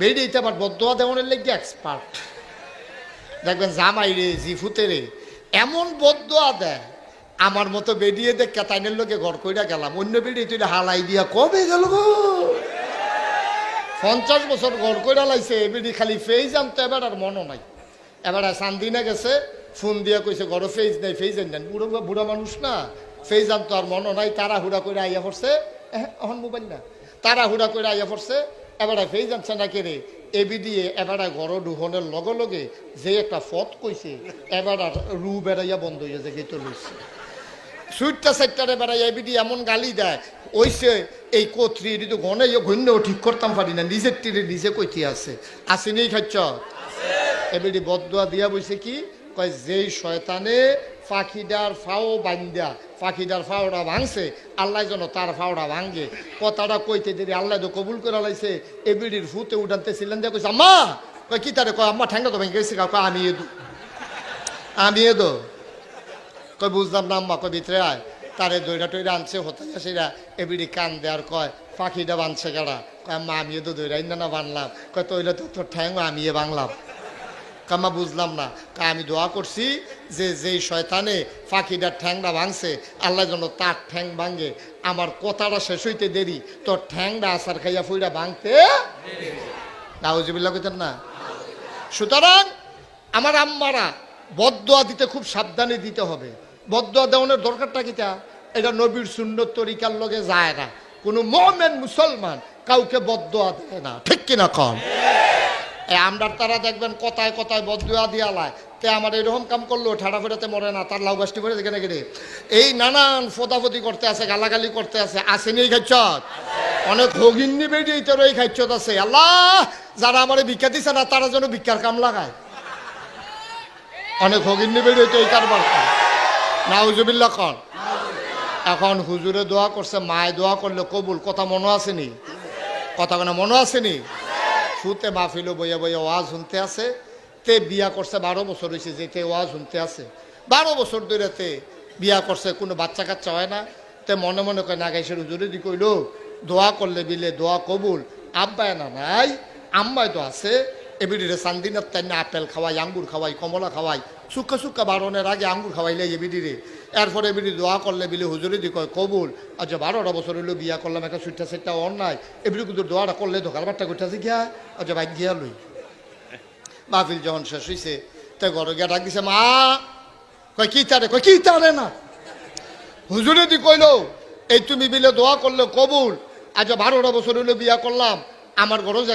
বেরিয়ে আবার বদোয়া দেওয়ানের লেগে এক্সপার্ট দেখবেন জামাই রে, জিফুতে রে, এমন বদোয়া দেয়, আমার মতো বেরিয়ে দেখ কেতাইনের লোকে ঘর কইরা গেলাম, অন্য বেরিয়ে তুই হালাই দিয়া কবে গেল গো? পঞ্চাশ বছর ঘর কইরা লাইছে এবিডি খালি ফেজ আনতো এবার আর মনও নাই। এবার সান্দিনা গেছে, ফোন দিয়া কইছে ঘরে ফেজ নাই ফেজ আন বুড়ো বুড়া মানুষ না ফেজ আনতো আর মনও নাই তারা হুড়া করে আইয়া পড়ছে। এখন মোবাইল না। তারা হুড়া করে আইয়া পড়ছে এবার ফেজ আনছে না কেড়ে এবি দিয়ে এবার ঘর ডুহনের লগে লগে যে একটা ফত কইছে এবার রু বেড়াইয়া বন্ধ হইয়া যে গেতে লইছে সুইটটা সাইটটারে বেড়াই এবিডি এমন গালি দেয় ওইসে এই কোত্রি এটি তো গনে ঘন্যও ঠিক করতাম পারি না নিজের তীরে নিজে কইতে আছে। আসেনি খাচ্ছ? এবিডি বদুয়া দিয়া বইছে কি? কয়, যেই শয়তানে পাখিটার ফাও বান্ধা পাখিটার ফাওড়া ভাঙছে, আল্লাহ যেন তার ফাওড়া ভাঙে। কথাটা কইতে দেরি, আল্লাহ তো কবুল করে লাইছে। এবিডির ফুতে উঠানতেছিলেন দিয়ে কইছে আম্মা! কয়, কি তারে? কয়, আম্মা ঠ্যাঙ্গা তো ভেঙে গেছে কয়, আমি এদু আমি এদো কই বুঝলাম না, আম্মা। কই ভিতরে আয়। তারে দইরা টইরা আনছে হতে সেরা এবিডি কান দেয়ার কয় পাখিটা বানছে কেডা? কয়, আম্মা আমিও তো ইন্না না বানলাম। কয় তৈলে তো তোর ঠ্যাং আমিয়ে বাংলাম। কামা বুঝলাম না। কয় আমি দোয়া করছি যে যেই শয়তানে পাখিটার ঠ্যাংটা ভাঙছে, আল্লাহ যেন তার ঠ্যাং ভাঙে। আমার কথাটা শেষ হইতে দেরি, তোর ঠ্যাংটা আসার খাইয়া ফুইরা ভাঙতে নাউজিবিল্লা কইতেন না? সুতরাং আমার আম্মারা বদোয়া দিতে খুব সাবধানে দিতে হবে। বদোয়া দেওয়ানোর দরকারটা কিটা এটা নবীর সুন্নত তরিকার লগে যায় না। কোনো মমেন মুসলমান কাউকে বদোয়া দেয় না। ঠিক কিনা কম? আমরার তারা দেখবেন কথায় কথায় বদুয়া দিয়া লায়। তে আমার এরকম কাম করল, ঠাড়া ফেরাতে মরে না, তার লাউ করে দেখে নাকি এই নানান ফোদাফতি করতে আছে, গালাগালি করতে আছে আসেনি এই খাচ্ছত অনেক হগিন্নি বেরিয়ে তোর এই খাচ্ছত আছে। আল্লাহ, যারা আমার ভিক্ষা দিছে না, তারা যেন ভিক্ষার কাম লাগায়। অনেক হগিন্নি বেরিয়ে তো এই কারবার করে। নাউজুবিল্লা কন। এখন হুজুরে দোয়া করছে, মায়ে দোয়া করলে কবুল। কথা মনে আসেনি কথা কোনো মনে আসেনি ফুতে মাহফিল বইয়া বইয়া ওয়াজ শুনতে আছে। তে বিয়া করছে বারো বছর হয়েছে যে তে ওয়াজ শুনতে আছে। বারো বছর ধরে তে বিয়া করছে, কোনো বাচ্চা কাচ্চা হয় না। তে মনে মনে করে না গাইছে হুজুরে দি কইল দোয়া করলে বিলে দোয়া কবুল। আব্বায় না নাই, আম্মায় তো আছে। এবিডিরে সান্দিনার তাই আপেল খাওয়াই, আঙ্গুর খাওয়াই, কমলা খাওয়াই সুক্কা সুক্কা বারণের আগে আঙ্গুর খাওয়াইলে এবিডিরে। এরপরে এবিডি দোয়া করলে বিলে হুজুরে দি কয়, কবুল আচ্ছা বারোটা বছর হইল বিয়া করলাম, একটা সুইটটা সেটটা অন্যায় এবিডি কিন্তু দোয়াটা করলে ধোকার বাট্টা করতেছে গিয়া আচ্ছা বাইক গিয়া লই। মাহফিল যখন শেষ হয়েছে তাই ঘরে গিয়া ডাক দিছে, মা, কয়, কি তারে, কয়, কি তারে না? হুজুরে দি কইলো, এই তুমি বিলে দোয়া করলে কবুল, আজ বারোটা বছর হইল বিয়া করলাম, আমার ঘরও যে